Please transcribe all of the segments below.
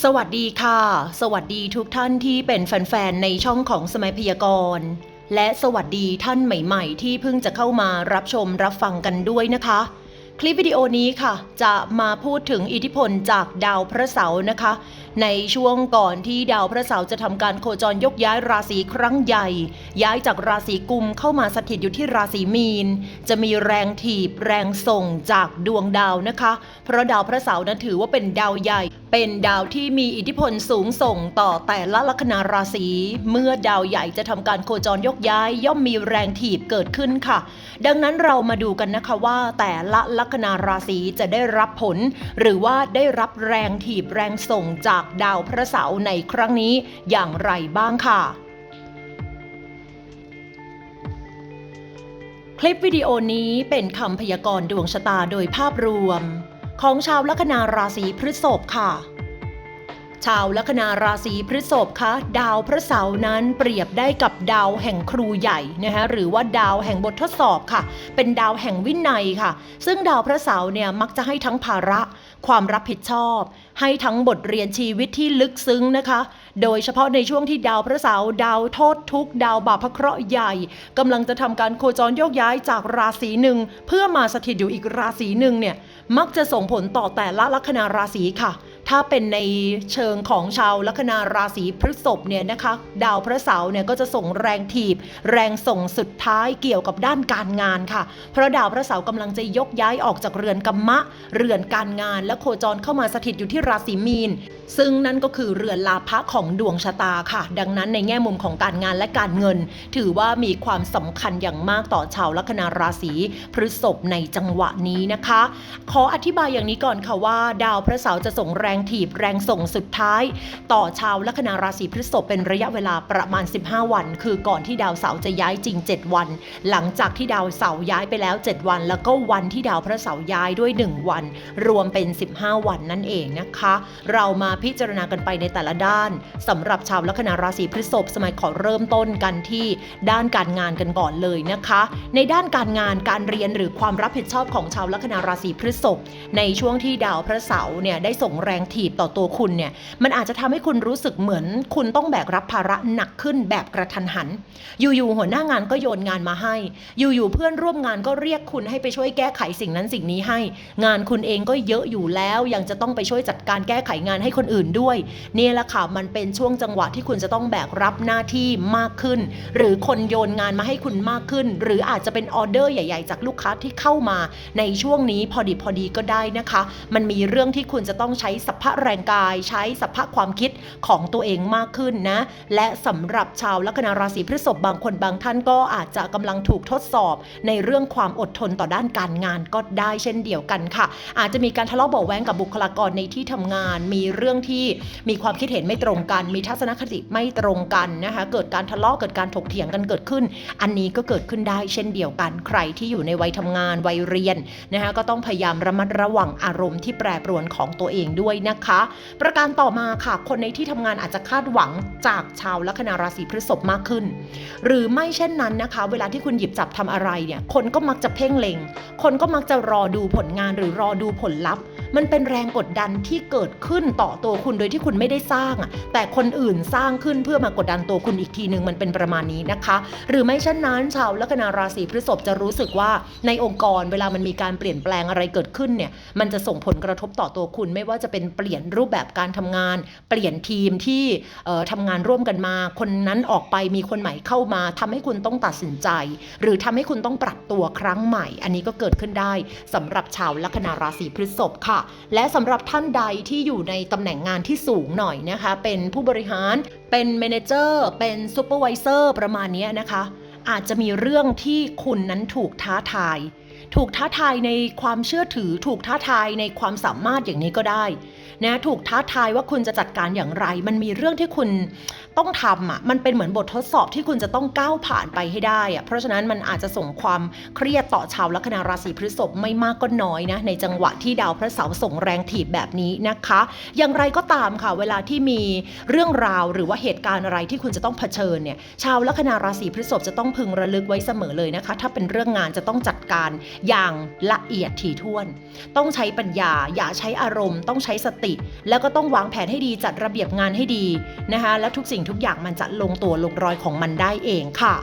สวัสดีค่ะ สวัสดีทุกท่านที่เป็นแฟนๆ ในช่องของสมัยพยากรณ์ และสวัสดีท่านใหม่ๆ ที่เพิ่งจะเข้ามารับชมรับฟังกันด้วยนะคะ คลิปวิดีโอนี้ค่ะ จะมาพูดถึงอิทธิพลจากดาวพระเสาร์นะคะ ในช่วงก่อนที่ดาวพระเสาร์จะทำการโคจรยกย้ายราศีครั้งใหญ่ ย้ายจากราศีกุมเข้ามาสถิตอยู่ที่ราศีมีน จะมีแรงถีบแรงส่งจากดวงดาวนะคะ เพราะดาวพระเสาร์นั้นถือว่าเป็นดาวใหญ่ เป็นดาวที่มีอิทธิพลสูงส่งต่อแต่ละลัคนาราศี เมื่อดาวใหญ่จะทำการโคจรยกย้าย ย่อมมีแรงถีบเกิดขึ้นค่ะ ดังนั้นเรามาดูกันนะคะว่า แต่ละลัคนาราศีจะได้รับผล หรือว่าได้รับแรงถีบแรงส่งจากดาวพระเสาร์ในครั้งนี้อย่างไรบ้างค่ะคลิปวิดีโอนี้เป็นคำพยากรณ์ดวงชะตาโดยภาพรวม ของชาวลัคนาราศีพฤษภค่ะชาวลัคนาราศีพฤษภคะดาวพระเสาร์นั้นเปรียบได้กับดาวแห่งครูใหญ่นะคะหรือว่าดาวแห่งบททดสอบค่ะ เป็นดาวแห่งวินัยค่ะ ซึ่งดาวพระเสาร์เนี่ยมักจะให้ทั้งภาระ ความรับผิดชอบ ให้ทั้งบทเรียนชีวิตที่ลึกซึ้งนะคะ โดยเฉพาะในช่วงที่ดาวพระเสาร์ดาวโทษทุกดาวบาปพระเคราะห์ใหญ่กำลังจะทำการโคจรโยกย้ายจากราศีหนึ่ง เพื่อมาสถิตอยู่อีกราศีหนึ่งเนี่ยมักจะส่งผลต่อแต่ละลัคนาราศีค่ะ ถ้าเป็นในเชิงของชาวลัคนาราศีพฤษภเนี่ยนะคะ ดาวพระเสาร์เนี่ยก็จะส่งแรงถีบ แรงส่งสุดท้ายเกี่ยวกับด้านการงานค่ะ เพราะดาวพระเสาร์กำลังจะยกย้ายออกจากเรือนกัมมะ เรือนการงานและโคจรเข้ามาสถิตอยู่ที่ราศีมีน ซึ่งนั่นก็คือเรือนลาภะของดวงชะตาค่ะ ดังนั้นในแง่มุมของการงานและการเงิน ถือว่ามีความสำคัญอย่างมากต่อชาวลัคนาราศีพฤษภในจังหวะนี้นะคะ ขออธิบายอย่างนี้ก่อนค่ะว่า ดาวพระเสาร์จะส่งแรงรงถีบแรงส่งสุดท้าย ต่อชาวลัคนาราศีพฤษภเป็นระยะเวลาประมาณ 15 วัน คือก่อนที่ดาวเสาร์จะย้ายจริง 7 วัน หลังจากที่ดาวเสาร์ย้ายไปแล้ว 7 วัน แล้วก็วันที่ดาวพระเสาร์ย้ายด้วย 1 วัน รวมเป็น 15 วันนั่นเองนะคะ เรามาพิจารณากันไปในแต่ละด้านสำหรับชาวลัคนาราศีพฤษภสมัยขอเริ่มต้นกันที่ด้านการงานกันก่อนเลยนะคะ ในด้านการงานการเรียนหรือความรับผิดชอบของชาวลัคนาราศีพฤษภในช่วงที่ดาวพระเสาร์เนี่ยได้ส่งแรงถีบต่อตัวคุณเนี่ยมันอาจจะทำให้คุณรู้สึกเหมือน คุณต้องแบกรับภาระหนักขึ้นแบบกระทันหัน อยู่ๆหัวหน้างานก็โยนงานมาให้ อยู่ๆเพื่อนร่วมงานก็เรียกคุณให้ไปช่วยแก้ไขสิ่งนั้นสิ่งนี้ให้ งานคุณเองก็เยอะอยู่แล้ว ยังจะต้องไปช่วยจัดการแก้ไขงานให้คนอื่นด้วยนี่แหละค่ะมันเป็นช่วงจังหวะที่คุณจะต้องแบกรับหน้าที่มากขึ้น หรือคนโยนงานมาให้คุณมากขึ้น หรืออาจจะเป็นออเดอร์ใหญ่ ๆ จากลูกค้าที่เข้ามา ในช่วงนี้พอดีพอดีก็ได้นะคะ มันมีเรื่องที่คุณจะต้องใช้สัพพะแรงกายใช้สัพพะความคิดของตัวเองมากขึ้นนะ และสำหรับชาวลัคนาราศีพฤษภบางคนบางท่านก็อาจจะกำลังถูกทดสอบในเรื่องความอดทนต่อด้านการงานก็ได้เช่นเดียวกันค่ะ อาจจะมีการทะเลาะเบาแวงกับบุคลากรในที่ทำงาน มีเรื่องที่มีความคิดเห็นไม่ตรงกัน มีทัศนคติไม่ตรงกันนะคะเกิดการทะเลาะเกิดการถกเถียงกันเกิดขึ้น อันนี้ก็เกิดขึ้นได้เช่นเดียวกัน ใครที่อยู่ในวัยทำงานวัยเรียนนะคะก็ต้องพยายามระมัดระวังอารมณ์ที่แปรปรวนของตัวเองด้วยนะคะ ประการต่อมาค่ะ คนในที่ทำงานอาจจะคาดหวังจากชาวลัคนาราศีพฤษภมากขึ้น หรือไม่เช่นนั้นนะคะ เวลาที่คุณหยิบจับทำอะไรเนี่ย คนก็มักจะเพ่งเล็ง คนก็มักจะรอดูผลงานหรือรอดูผลลัพธ์ มันเป็นแรงกดดันที่เกิดขึ้นต่อตัวคุณโดยที่คุณไม่ได้สร้างอะแต่คนอื่นสร้างขึ้นเพื่อมากดดันตัวคุณอีกทีหนึ่งมันเป็นประมาณนี้นะคะ หรือไม่เช่นนั้นชาวลัคนาราศีพฤษภจะรู้สึกว่าในองค์กรเวลามันมีการเปลี่ยนแปลงอะไรเกิดขึ้นเนี่ยมันจะส่งผลกระทบต่อตัวคุณ ไม่ว่าจะเป็นเปลี่ยนรูปแบบการทำงาน เปลี่ยนทีมที่เอ่อทำงานร่วมกันมา คนนั้นออกไปมีคนใหม่เข้ามาทำให้คุณต้องตัดสินใจ หรือทำให้คุณต้องปรับตัวครั้งใหม่ อันนี้ก็เกิดขึ้นได้สำหรับชาวลัคนาราศีพฤษภค่ะและสำหรับท่านใดที่อยู่ในตำแหน่งงานที่สูงหน่อยนะคะ เป็นผู้บริหารเป็นเมนเจอร์เป็นซูเปอร์วิเซอร์ประมาณนี้นะคะ อาจจะมีเรื่องที่คุณนั้นถูกท้าทาย ถูกท้าทายในความเชื่อถือ ถูกท้าทายในความสามารถอย่างนี้ก็ได้นะถูกท้าทายว่าคุณจะจัดการอย่างไร มันมีเรื่องที่คุณต้องทำอะมันเป็นเหมือนบททดสอบที่คุณจะต้องก้าวผ่านไปให้ได้อะเพราะฉะนั้นมันอาจจะส่งความเครียดต่อชาวลัคนาราศีพฤษภไม่มากก็น้อยนะในจังหวะที่ดาวพระเสาร์ส่งแรงถีบแบบนี้นะคะ อย่างไรก็ตามค่ะ เวลาที่มีเรื่องราวหรือว่าเหตุการณ์อะไรที่คุณจะต้องเผชิญเนี่ยชาวลัคนาราศีพฤษภจะต้องพึงระลึกไว้เสมอเลยนะคะ ถ้าเป็นเรื่องงานจะต้องจัดการอย่างละเอียดถี่ถ้วน ต้องใช้ปัญญาอย่าใช้อารมณ์ ต้องใช้สติ แล้วก็ต้องวางแผนให้ดีจัดระเบียบงานให้ดีนะคะแล้วทุกสิ่งทุกอย่างมันจะลงตัวลงรอยของมันได้เองค่ะ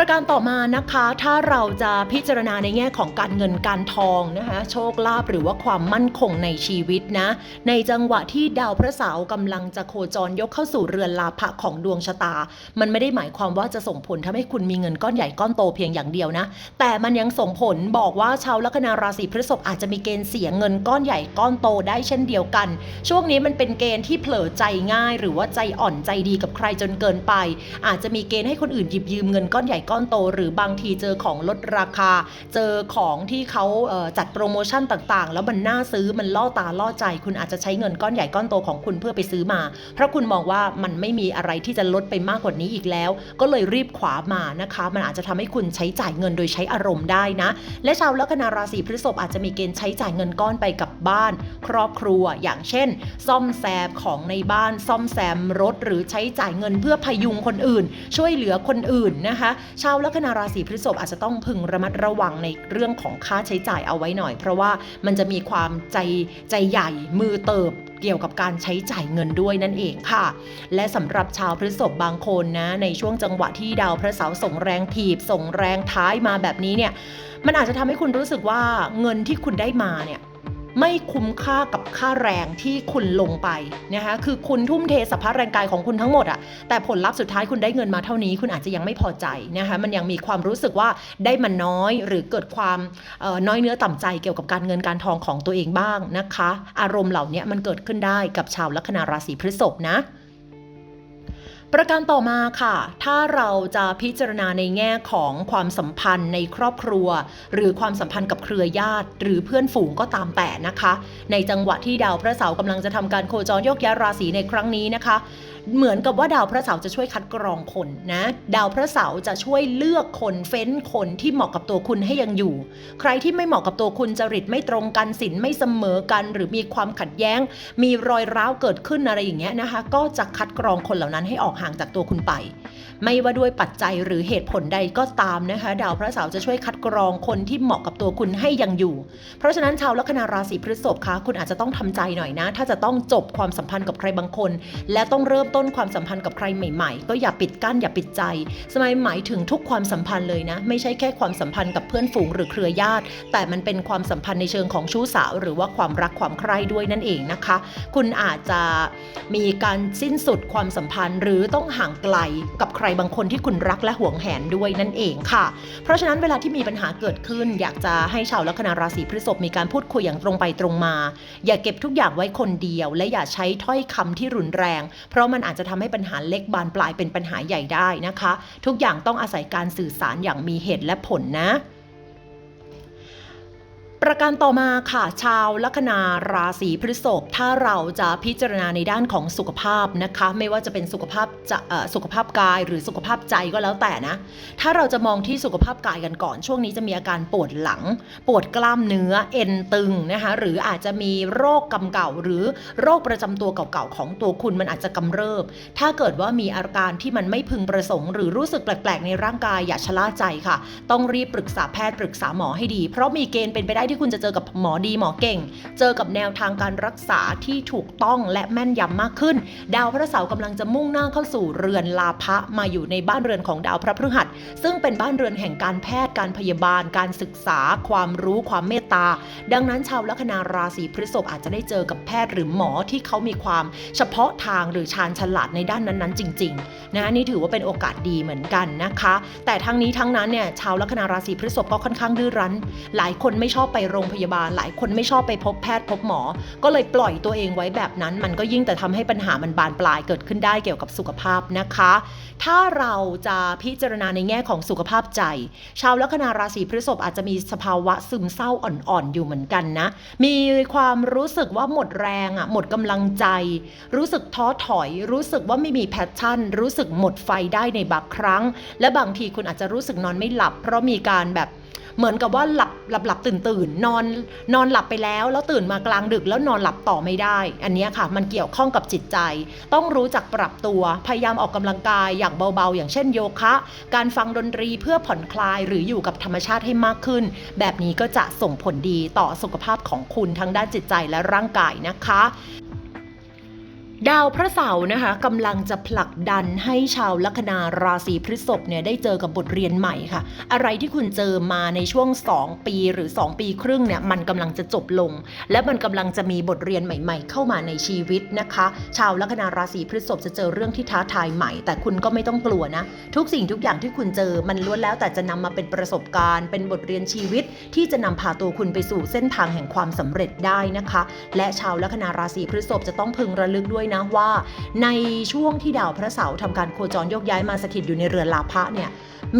ประการต่อมานะคะ ถ้าเราจะพิจารณาในแง่ของการเงินการทองนะคะ โชคลาภหรือว่าความมั่นคงในชีวิตนะ ในจังหวะที่ดาวพระเสาร์กำลังจะโคจรยกเข้าสู่เรือนลาภะของดวงชะตา มันไม่ได้หมายความว่าจะส่งผลทำให้คุณมีเงินก้อนใหญ่ก้อนโตเพียงอย่างเดียวนะ แต่มันยังส่งผลบอกว่าชาวลัคนาราศีพฤษภอาจจะมีเกณฑ์เสียเงินก้อนใหญ่ก้อนโตได้เช่นเดียวกัน ช่วงนี้มันเป็นเกณฑ์ที่เผลอใจง่าย หรือว่าใจอ่อนใจดีกับใครจนเกินไป อาจจะมีเกณฑ์ให้คนอื่นหยิบยืมเงินก้อนใหญ่ก้อนโต หรือบางทีเจอของลดราคา เจอของที่เขาจัดโปรโมชั่นต่างๆ แล้วมันน่าซื้อมันล่อตาล่อใจ คุณอาจจะใช้เงินก้อนใหญ่ก้อนโตของคุณเพื่อไปซื้อมา เพราะคุณมองว่ามันไม่มีอะไรที่จะลดไปมากกว่านี้อีกแล้ว ก็เลยรีบขวามานะคะ มันอาจจะทำให้คุณใช้จ่ายเงินโดยใช้อารมณ์ได้นะ และชาวลัคนาราศีพฤษภอาจจะมีเกณฑ์ใช้จ่ายเงินก้อนไปกับบ้าน ครอบครัวอย่างเช่น ซ่อมแซมของในบ้าน ซ่อมแซมรถ หรือใช้จ่ายเงินเพื่อพยุงคนอื่น ช่วยเหลือคนอื่นนะคะชาวลัคนาราศีพฤษภอาจจะต้องพึงระมัดระวังในเรื่องของค่าใช้จ่ายเอาไว้หน่อย เพราะว่ามันจะมีความใจใจใหญ่มือเติบเกี่ยวกับการใช้จ่ายเงินด้วยนั่นเองค่ะ และสำหรับชาวพฤษภบางคนนะในช่วงจังหวะที่ดาวพระเสาร์ส่งแรงถีบส่งแรงท้ายมาแบบนี้เนี่ยมันอาจจะทำให้คุณรู้สึกว่าเงินที่คุณได้มาเนี่ย ไม่คุ้มค่ากับค่าแรงที่คุณลงไปนะคะคือคุณทุ่มเทสภาพแรงกายของคุณทั้งหมดอะแต่ผลลัพธ์สุดท้ายคุณได้เงินมาเท่านี้ คุณอาจจะยังไม่พอใจนะคะมันยังมีความรู้สึกว่าได้มันน้อยหรือเกิดความออน้อยเนื้อต่ำใจเกี่ยวกับการเงินการทองของตัวเองบ้างนะคะ อารมณ์เหล่านี้มันเกิดขึ้นได้กับชาวลัคนาราศีพฤษภนะ ประการต่อมาค่ะ ถ้าเราจะพิจารณาในแง่ของความสัมพันธ์ในครอบครัว หรือความสัมพันธ์กับเครือญาติ หรือเพื่อนฝูงก็ตามแต่นะคะ ในจังหวะที่ดาวพระเสาร์กำลังจะทำการโคจรโยกย้ายราศีในครั้งนี้นะคะ เหมือนกับว่าดาวพระเสาร์จะช่วยคัดกรองคนนะ ดาวพระเสาร์จะช่วยเลือกคนเฟ้นคนที่เหมาะกับตัวคุณให้ยังอยู่ ใครที่ไม่เหมาะกับตัวคุณจริตไม่ตรงกันสินไม่เสมอกัน หรือมีความขัดแย้ง มีรอยร้าวเกิดขึ้นอะไรอย่างเงี้ยนะคะ ก็จะคัดกรองคนเหล่านั้นให้ออกห่างจากตัวคุณไป ไม่ว่าด้วยปัจจัยหรือเหตุผลใดก็ตามนะคะ ดาวพระเสาร์จะช่วยคัดกรองคนที่เหมาะกับตัวคุณให้ยังอยู่ เพราะฉะนั้นชาวลัคนาราศีพฤษภคะคุณอาจจะต้องทำใจหน่อยนะ ถ้าจะต้องจบความสัมพันธ์กับใครบางคน และต้องเริ่มต้นความสัมพันธ์กับใครใหม่ ๆ ก็อย่าปิดกั้นอย่าปิดใจ สมัยหมายถึงทุกความสัมพันธ์เลยนะ ไม่ใช่แค่ความสัมพันธ์กับเพื่อนฝูงหรือเครือญาติ แต่มันเป็นความสัมพันธ์ในเชิงของชู้สาวหรือว่าความรักความใคร่ด้วยนั่นเองนะคะ คุณอาจจะมีการสิ้นสุดความสัมพันธ์หรือต้องห่างไกลกับใครบางคนที่คุณรักและหวงแหนด้วยนั่นเองค่ะ เพราะฉะนั้นเวลาที่มีปัญหาเกิดขึ้น อยากจะให้ชาวลัคนาราศีพฤษภมีการพูดคุยอย่างตรงไปตรงมา อย่าเก็บทุกอย่างไว้คนเดียว และอย่าใช้ถ้อยคำที่รุนแรง เพราะมันอาจจะทำให้ปัญหาเล็กบานปลายเป็นปัญหาใหญ่ได้นะคะ ทุกอย่างต้องอาศัยการสื่อสารอย่างมีเหตุและผลนะ ประการต่อมาค่ะ ชาวลัคนาราศีพฤษภถ้าเราจะพิจารณาในด้านของสุขภาพนะคะ ไม่ว่าจะเป็นสุขภาพจะสุขภาพกายหรือสุขภาพใจก็แล้วแต่นะ ถ้าเราจะมองที่สุขภาพกายกันก่อน ช่วงนี้จะมีอาการปวดหลัง ปวดกล้ามเนื้อเอ็นตึงนะคะหรืออาจจะมีโรคกำเก่า หรือโรคประจำตัวเก่าๆของตัวคุณมันอาจจะกำเริบ ถ้าเกิดว่ามีอาการที่มันไม่พึงประสงค์ หรือรู้สึกแปลกๆในร่างกายอย่าชะล่าใจค่ะ ต้องรีบปรึกษาแพทย์ปรึกษาหมอให้ดี เพราะมีเกณฑ์เป็นไปได้ที่คุณจะเจอกับหมอดีหมอเก่ง เจอกับแนวทางการรักษาที่ถูกต้องและแม่นยำมากขึ้น ดาวพระเสาร์กำลังจะมุ่งหน้าเข้าสู่เรือนลาภะมาอยู่ในบ้านเรือนของดาวพระพฤหัส ซึ่งเป็นบ้านเรือนแห่งการแพทย์การพยาบาล การศึกษา ความรู้ความเมตตา ดังนั้นชาวลัคนาราศีพฤษภอาจจะได้เจอกับแพทย์หรือหมอที่เขามีความเฉพาะทางหรือชาญฉลาดในด้านนั้นๆ จริงๆนะนี่ถือว่าเป็นโอกาสดีเหมือนกันนะคะ แต่ทั้งนี้ทั้งนั้นเนี่ยชาวลัคนาราศีพฤษภก็ค่อนข้างดื้อรั้น หลายคนไม่ชอบไปไปโรงพยาบาล หลายคนไม่ชอบไปพบแพทย์พบหมอ ก็เลยปล่อยตัวเองไว้แบบนั้น มันก็ยิ่งแต่ทำให้ปัญหามันบานปลายเกิดขึ้นได้เกี่ยวกับสุขภาพนะคะ ถ้าเราจะพิจารณาในแง่ของสุขภาพใจ ชาวลัคนาราศีพฤษภอาจจะมีสภาวะซึมเศร้าอ่อนๆอยู่เหมือนกันนะ มีความรู้สึกว่าหมดแรงอะหมดกำลังใจ รู้สึกท้อถอย รู้สึกว่าไม่มีแพชชั่น รู้สึกหมดไฟได้ในบางครั้ง และบางทีคุณอาจจะรู้สึกนอนไม่หลับ เพราะมีการแบบ เหมือนกับว่าหลับหลับหลับตื่นตื่นนอนนอนหลับไปแล้ว แล้วตื่นมากลางดึกแล้วนอนหลับต่อไม่ได้ อันนี้ค่ะ มันเกี่ยวข้องกับจิตใจ ต้องรู้จักปรับตัวพยายามออกกำลังกายอย่างเบาๆ อย่างเช่นโยคะ การฟังดนตรีเพื่อผ่อนคลายหรืออยู่กับธรรมชาติให้มากขึ้น แบบนี้ก็จะส่งผลดีต่อสุขภาพของคุณทั้งด้านจิตใจและร่างกายนะคะ ดาวพระเสาร์นะคะกำลังจะผลักดันให้ชาวลัคนาราศีพฤษภเนี่ยได้เจอกับบทเรียนใหม่ค่ะ อะไรที่คุณเจอมาในช่วง 2 ปีหรือ 2 ปีครึ่งเนี่ยมันกำลังจะจบลง และมันกำลังจะมีบทเรียนใหม่ ๆ เข้ามาในชีวิตนะคะ ชาวลัคนาราศีพฤษภจะเจอเรื่องที่ท้าทายใหม่ แต่คุณก็ไม่ต้องกลัวนะ ทุกสิ่งทุกอย่างที่คุณเจอมันล้วนแล้วแต่จะนำมาเป็นประสบการณ์ เป็นบทเรียนชีวิต ที่จะนำพาตัวคุณไปสู่เส้นทางแห่งความสำเร็จได้นะคะ และชาวลัคนาราศีพฤษภจะต้องพึงระลึกด้วยนะว่า ในช่วงที่ดาวพระเสาร์ทำการโคจรโยกย้ายมาสถิตอยู่ในเรือนลาภะเนี่ย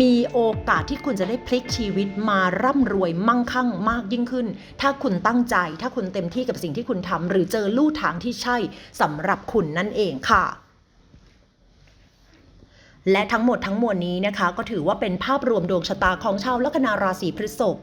มีโอกาสที่คุณจะได้พลิกชีวิตมาร่ำรวยมั่งคั่งมากยิ่งขึ้น ถ้าคุณตั้งใจ ถ้าคุณเต็มที่กับสิ่งที่คุณทำหรือเจอลู่ทางที่ใช่สำหรับคุณนั่นเองค่ะและทั้งหมดทั้งมวลนี้นะคะ ก็ถือว่าเป็นภาพรวมดวงชะตาของชาวลัคนาราศีพฤษภ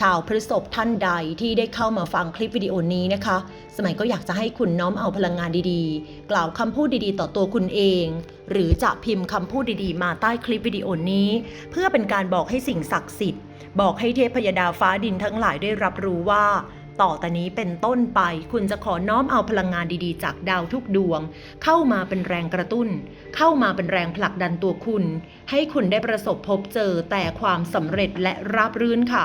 ชาวพฤษภท่านใดที่ได้เข้ามาฟังคลิปวิดีโอนี้นะคะ สมัยก็อยากจะให้คุณน้อมเอาพลังงานดีๆ กล่าวคำพูดดีๆ ต่อตัวคุณเอง หรือจะพิมพ์คำพูดดีๆ มาใต้คลิปวิดีโอนี้ เพื่อเป็นการบอกให้สิ่งศักดิ์สิทธิ์ บอกให้เทพยดาฟ้าดินทั้งหลายได้รับรู้ว่าต่อแต่นี้เป็นต้นไปคุณจะขอน้อมเอาพลังงานดีๆ จากดาวทุกดวง เข้ามาเป็นแรงกระตุ้น เข้ามาเป็นแรงผลักดันตัวคุณ ให้คุณได้ประสบพบเจอแต่ความสำเร็จและราบรื่นค่ะ